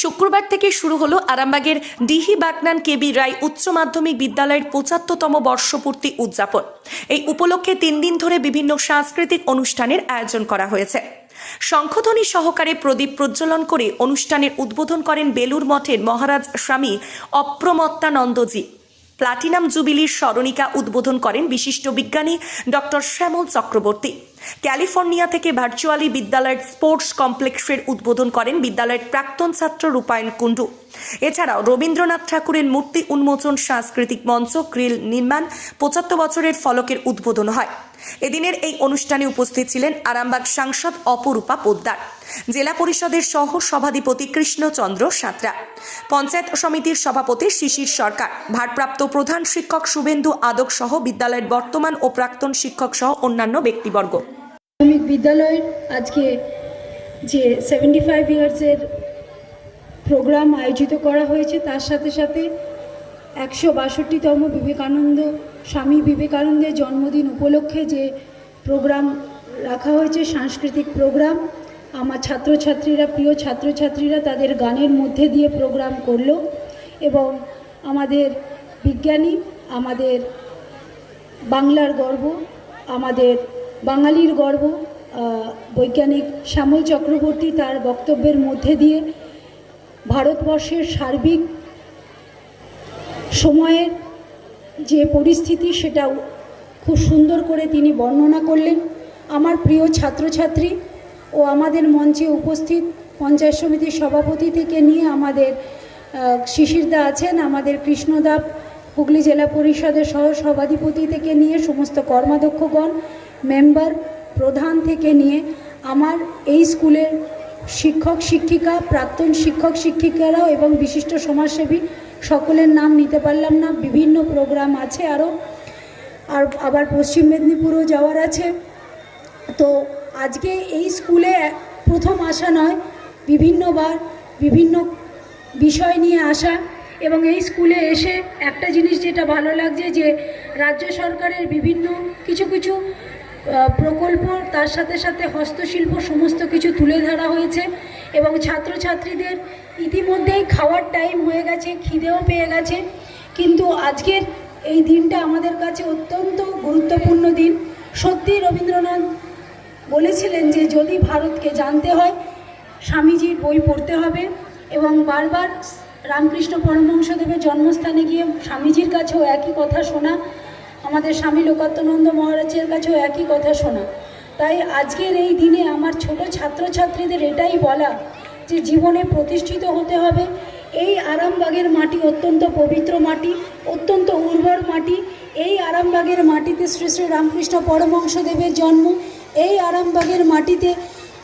শুক্রবার থেকে শুরু হলো আরামবাগের ডিহি বাগনান কেবি রায় উচ্চ মাধ্যমিক বিদ্যালয়ের পঁচাত্তরতম বর্ষপূর্তি উদযাপন। এই উপলক্ষে তিন দিন ধরে বিভিন্ন সাংস্কৃতিক অনুষ্ঠানের আয়োজন করা হয়েছে। শঙ্খধ্বনি সহকারে প্রদীপ প্রজ্বলন করে অনুষ্ঠানের উদ্বোধন করেন বেলুর মঠের মহারাজ স্বামী অপ্রমত্তানন্দজি। প্লাটিনাম জুবিলির স্মরণিকা উদ্বোধন করেন বিশিষ্ট বিজ্ঞানী ডক্টর শ্যামল চক্রবর্তী। ক্যালিফোর্নিয়া থেকে ভার্চুয়ালি বিদ্যালয়ের স্পোর্টস কমপ্লেক্সের উদ্বোধন করেন বিদ্যালয়ের প্রাক্তন ছাত্র রূপায়ণ কুণ্ডু। এছাড়াও রবীন্দ্রনাথ ঠাকুরের মূর্তি উন্মোচন, সাংস্কৃতিক মঞ্চ, গ্রিল নির্মাণ পঁচাত্তর বছরের ফলকের উদ্বোধন হয়। এদিনের এই অনুষ্ঠানে উপস্থিত ছিলেন আরামবাগ সাংসদ অপরূপা পোদ্দার, জেলা পরিষদের সহ সভাধিপতি কৃষ্ণচন্দ্র সাঁতরা, পঞ্চায়েত সমিতির সভাপতি শিশির সরকার, ভারপ্রাপ্ত প্রধান শিক্ষক শুভেন্দু আদক সহ বিদ্যালয়ের বর্তমান ও প্রাক্তন শিক্ষক সহ অন্যান্য ব্যক্তিবর্গ। বিদ্যালয়ের আজকে যে সেভেন্টি ফাইভ ইয়ার্সের প্রোগ্রাম আয়োজিত করা হয়েছে, তার সাথে সাথে একশো বাষট্টিতম বিবেকানন্দ, স্বামী বিবেকানন্দের জন্মদিন উপলক্ষে যে প্রোগ্রাম রাখা হয়েছে, সাংস্কৃতিক প্রোগ্রাম আমার ছাত্রছাত্রীরা, প্রিয় ছাত্রছাত্রীরা তাদের গানের মধ্যে দিয়ে প্রোগ্রাম করল এবং আমাদের বিজ্ঞানী, আমাদের বাংলার গর্ব, আমাদের বাঙালির গর্ব বৈজ্ঞানিক শ্যামল চক্রবর্তী তার বক্তব্যের মধ্যে দিয়ে ভারতবর্ষের সার্বিক সময়ের যে পরিস্থিতি সেটা খুব সুন্দর করে তিনি বর্ণনা করলেন। আমার প্রিয় ছাত্রছাত্রী ও আমাদের মঞ্চে উপস্থিত পঞ্চায়েত সমিতির সভাপতি থেকে নিয়ে আমাদের শিশিরদা আছেন, আমাদের কৃষ্ণদাব হুগলি জেলা পরিষদের সহ সভাধিপতি থেকে নিয়ে সমস্ত কর্মাধ্যক্ষগণ, মেম্বার প্রধান থেকে নিয়ে আমার এই স্কুলের শিক্ষক শিক্ষিকা, প্রাক্তন শিক্ষক শিক্ষিকারাও এবং বিশিষ্ট সমাজসেবী সকলের নাম নিতে পারলাম না। বিভিন্ন প্রোগ্রাম আছে আরও আর আবার পশ্চিম মেদিনীপুরও যাওয়ার আছে। তো আজকে এই স্কুলে প্রথম আসা নয়, বিভিন্নবার বিভিন্ন বিষয় নিয়ে আসা এবং এই স্কুলে এসে একটা জিনিস যেটা ভালো লাগছে যে, রাজ্য সরকারের বিভিন্ন কিছু কিছু প্রকল্প তার সাথে সাথে হস্তশিল্প সমস্ত কিছু তুলে ধরা হয়েছে এবং ছাত্রছাত্রীদের ইতিমধ্যেই খাওয়ার টাইম হয়ে গেছে, খিদেও পেয়ে গেছে। কিন্তু আজকের এই দিনটা আমাদের কাছে অত্যন্ত গুরুত্বপূর্ণ দিন। সত্যি রবীন্দ্রনাথ বলেছিলেন যে, যদি ভারতকে জানতে হয়, স্বামীজির বই পড়তে হবে এবং বারবার রামকৃষ্ণ পরমহংসদেবের জন্মস্থানে গিয়ে স্বামীজির কাছেও একই কথা শোনা আমাদের স্বামী লোকাত্মানন্দ মহারাজের কাছেও একই কথা শোনা। তাই আজকের এই দিনে আমার ছোট ছাত্রছাত্রীদের এটাই বলা যে জীবনে প্রতিষ্ঠিত হতে হবে। এই আরামবাগের মাটি অত্যন্ত পবিত্র মাটি, অত্যন্ত উর্বর মাটি। এই আরামবাগের মাটিতে শ্রী শ্রী রামকৃষ্ণ পরমহংসদেবের জন্ম। এই আরামবাগের মাটিতে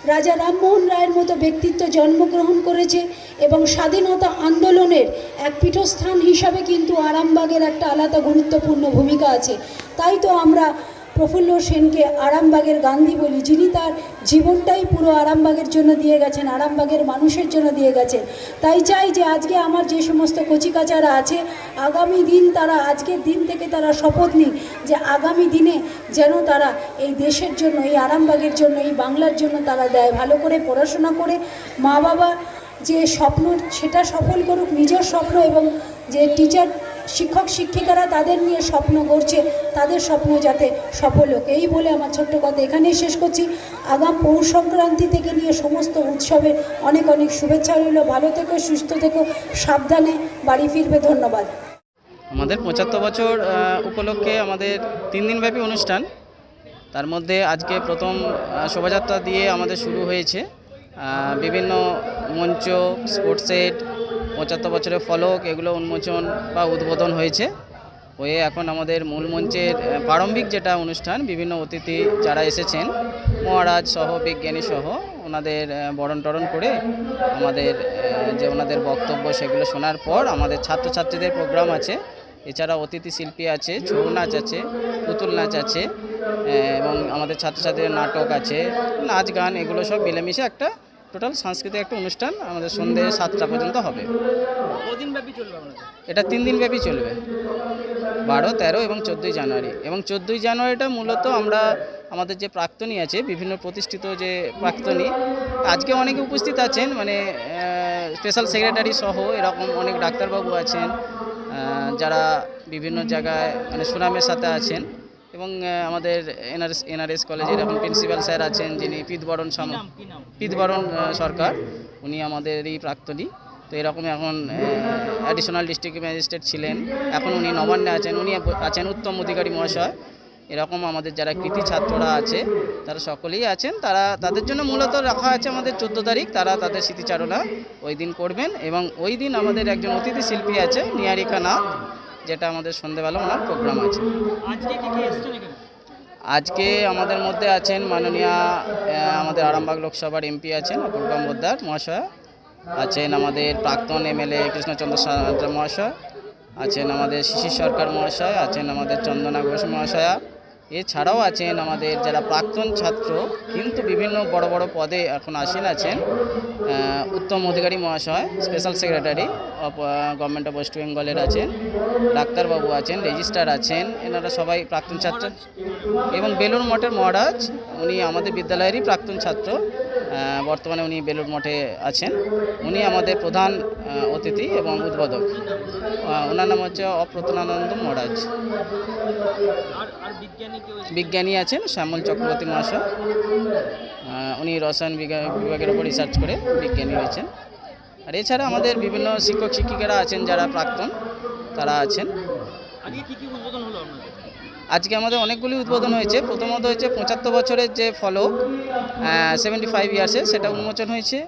রাজা রামমোহন রায়ের মতো ব্যক্তিত্ব জন্মগ্রহণ করেছে এবং স্বাধীনতা আন্দোলনের এক পীঠস্থান হিসাবে কিন্তু আরামবাগের একটা আলাদা গুরুত্বপূর্ণ ভূমিকা আছে। তাই তো আমরা প্রফুল্ল সেনকে আরামবাগের গান্ধী বলি, যিনি তার জীবনটাই পুরো আরামবাগের জন্য দিয়ে গেছেন, আরামবাগের মানুষের জন্য দিয়ে গেছেন। তাই চাই যে আজকে আমার যে সমস্ত কচিকাচারা আছে, আগামী দিন তারা, আজকের দিন থেকে তারা শপথ নিক যে আগামী দিনে যেন তারা এই দেশের জন্য, এই আরামবাগের জন্য, এই বাংলার জন্য তারা দেয়। ভালো করে পড়াশোনা করে, মা বাবা যে স্বপ্ন, সেটা সফল করুক, নিজের স্বপ্ন এবং যে টিচার শিক্ষক, শিক্ষিকারা তাদের নিয়ে স্বপ্ন করছে, তাদের স্বপ্ন যাতে সফল হোক। এই বলে আমার ছোট্ট কথা এখানেই শেষ করছি। আগাম পৌষ সংক্রান্তি থেকে নিয়ে সমস্ত উৎসবের অনেক অনেক শুভেচ্ছা রইল। ভালো থেকো, সুস্থ থেকো, সাবধানে বাড়ি ফিরবে। ধন্যবাদ। আমাদের পঁচাত্তর বছর উপলক্ষে আমাদের তিন দিনব্যাপী অনুষ্ঠান। তার মধ্যে আজকে প্রথম শোভাযাত্রা দিয়ে আমাদের শুরু হয়েছে। বিভিন্ন মঞ্চ, স্পোর্টস সেট পঁচাত্তর বছরের ফলক, এগুলো উন্মোচন বা উদ্বোধন হয়েছে। হয়ে এখন আমাদের মূল মঞ্চের প্রারম্ভিক যেটা অনুষ্ঠান, বিভিন্ন অতিথি যারা এসেছেন, মহারাজ সহ, বিজ্ঞানী সহ, ওনাদের বরণ টরণ করে আমাদের যে ওনাদের বক্তব্য সেগুলো শোনার পর আমাদের ছাত্রছাত্রীদের প্রোগ্রাম আছে। এছাড়া অতিথি শিল্পী আছে, ছৌ নাচ আছে, পুতুল নাচ আছে এবং আমাদের ছাত্রছাত্রীদের নাটক আছে, নাচ, গান, এগুলো সব মিলেমিশে একটা টোটাল সাংস্কৃতিক একটা অনুষ্ঠান আমাদের সন্ধে সাতটা পর্যন্ত হবে। এটা তিন দিন ব্যাপী চলবে। বারো তেরো এবং চোদ্দোই জানুয়ারি। এবং চোদ্দোই জানুয়ারিটা মূলত আমরা আমাদের যে প্রাক্তনী আছে বিভিন্ন প্রতিষ্ঠিত যে প্রাক্তনী আজকে অনেকে উপস্থিত আছেন মানে স্পেশাল সেক্রেটারি সহ এরকম অনেক ডাক্তারবাবু আছেন যারা বিভিন্ন জায়গায় মানে সুনামের সাথে আছেন। এবং আমাদের এনআরএস এনআরএস কলেজের এখন প্রিন্সিপাল স্যার আছেন যিনি পিতবরণ সাম পিতবরণ সরকার। উনি আমাদেরই প্রাক্তনী। তো এরকম এখন অ্যাডিশনাল ডিস্ট্রিক্ট ম্যাজিস্ট্রেট ছিলেন। এখন উনি নবান্নে আছেন। উনি আছেন উত্তম অধিকারী মহাশয়। এরকম আমাদের যারা কৃতি ছাত্ররা আছে তারা সকলেই আছেন। তারা তাদের জন্য মূলত রাখা আছে আমাদের চোদ্দ তারিখ। তারা তাদের স্মৃতিচারণা ওই দিন করবেন এবং ওই দিন আমাদের একজন অতিথি শিল্পী আছে নিয়ারিকা নাথ। যেটা আমাদের সন্ধেবেলা ওনার প্রোগ্রাম আছে। আজকে আমাদের মধ্যে আছেন মাননীয় আমাদের আরামবাগ লোকসভার এমপি আছেন অপূর্বা মোদ্দার মহাশয় আছেন আমাদের প্রাক্তন এমএলএ কৃষ্ণচন্দ্র মহাশয় আছেন আমাদের শিশির সরকার মহাশয় আছেন আমাদের চন্দনা ঘোষ মহাশয়া এছাড়াও আছেন আমাদের যারা প্রাক্তন ছাত্র, কিন্তু বিভিন্ন বড় বড় পদে এখন আসীন, আছেন উত্তম অধিকারী মহাশয় special secretary of government of west বেঙ্গলের আছেন, ডাক্তারবাবু আছেন রেজিস্ট্রার আছেন, এনারা সবাই প্রাক্তন ছাত্র। এবং বেলুর মঠের মহারাজ, উনি আমাদের বিদ্যালয়েরই প্রাক্তন ছাত্র বর্তমানে উনি বেলুর মঠে আছেন। উনি আমাদের প্রধান অতিথি এবং উদ্বোধক। ওনার নাম হচ্ছে অপ্রতনানন্দ মহারাজ। বিজ্ঞানী? বিজ্ঞানী আছেন শ্যামল চক্রবর্তী মহাশয়। উনি রসায়ন বিভাগের উপর রিসার্চ করে বিজ্ঞানী হয়েছেন। আর এছাড়া আমাদের বিভিন্ন শিক্ষক শিক্ষিকারা আছেন যারা প্রাক্তন তারা আছেন। আজকে আমাদের অনেকগুলি উদ্বোধন হয়েছে। প্রথমত হয়েছে পঁচাত্তর বছরের যে ফলক সেভেন্টি ফাইভ ইয়ার্সে সেটা উন্মোচন হয়েছে।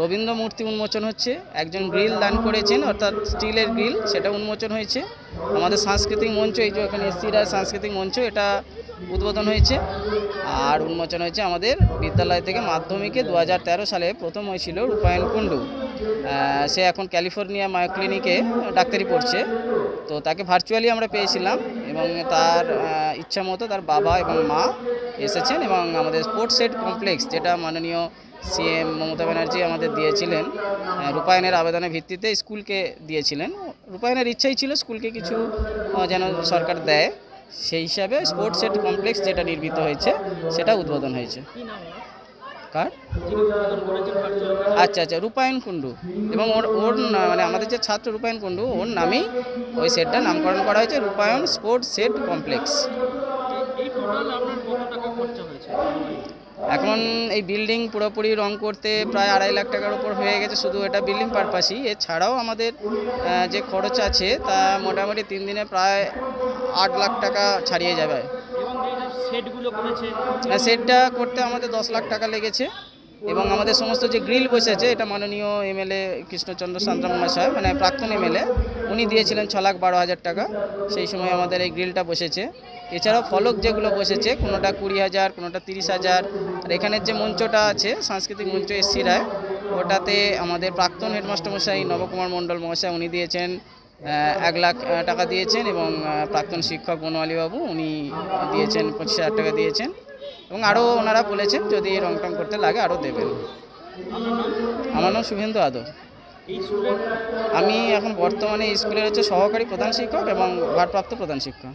রবীন্দ্র মূর্তি উন্মোচন হচ্ছে। একজন গ্রিল দান করেছেন অর্থাৎ স্টিলের গ্রিল সেটা উন্মোচন হয়েছে। আমাদের সাংস্কৃতিক মঞ্চ, এই যে এখানে এসসিরা সাংস্কৃতিক মঞ্চ, এটা উদ্বোধন হয়েছে। আর উন্মোচন হয়েছে আমাদের বিদ্যালয় থেকে মাধ্যমিকে দু হাজার তেরো সালে প্রথম হয়েছিল রূপায়ণ কুণ্ডু। সে এখন ক্যালিফোর্নিয়া মায়ো ক্লিনিকে ডাক্তারি পড়ছে। তো তাকে ভার্চুয়ালি আমরা পেয়েছিলাম এবং তার ইচ্ছা মতো তার বাবা এবং মা এসেছেন এবং আমাদের স্পোর্টস সেট কমপ্লেক্স যেটা মাননীয় সিএম মমতা ব্যানার্জি আমাদের দিয়েছিলেন রূপায়ণের আবেদনের ভিত্তিতে স্কুলকে দিয়েছিলেন। রূপায়ণের ইচ্ছাই ছিল স্কুলকে কিছু যেন সরকার দেয়। সেই হিসাবে স্পোর্টস সেট কমপ্লেক্স যেটা নির্মিত হয়েছে সেটা উদ্বোধন হয়েছে? কার? আচ্ছা আচ্ছা রূপায়ণ কুণ্ডু। এবং ওর ওর মানে আমাদের যে ছাত্র রূপায়ণ কুণ্ডু ওর নামেই ওই সেটটা নামকরণ করা হয়েছে রূপায়ণ স্পোর্টস সেট কমপ্লেক্স। এখন এই বিল্ডিং পুরোপুরি রং করতে প্রায় আড়াই লাখ টাকার উপর হয়ে গেছে শুধু এটা বিল্ডিং পারপাসই এছাড়াও আমাদের যে খরচ আছে তা মোটামুটি তিন দিনে প্রায় আট লাখ টাকা ছাড়িয়ে যাবে। সেটগুলো করেছে সেটটা করতে আমাদের দশ লাখ টাকা লেগেছে। এবং আমাদের সমস্ত যে গ্রিল বসেছে, এটা মাননীয় এমএলএ কৃষ্ণচন্দ্র সান্দ্রা মহাশয় মানে প্রাক্তন এমএলএ উনি দিয়েছিলেন ছ লাখ বারো হাজার টাকা। সেই সময় আমাদের এই গ্রিলটা বসেছে। এছাড়াও ফলক যেগুলো বসেছে, কোনোটা কুড়ি হাজার, কোনোটা তিরিশ হাজার, আর এখানের যে মঞ্চটা আছে, সাংস্কৃতিক মঞ্চ এসসি রায়, ওটাতে আমাদের প্রাক্তন হেডমাস্টার মশাই নবকুমার মণ্ডল মহাশয়, উনি দিয়েছেন এক লাখ টাকা দিয়েছেন এবং প্রাক্তন শিক্ষক বনওয়ালী বাবু উনি দিয়েছেন পঁচিশ হাজার টাকা দিয়েছেন। এবং আরও ওনারা বলেছেন যদি রং টং করতে লাগে আরও দেবেন। আমার নাম শুভেন্দু আদর। আমি এখন বর্তমানে স্কুলের হচ্ছে সহকারী প্রধান শিক্ষক এবং ভারপ্রাপ্ত প্রধান শিক্ষক।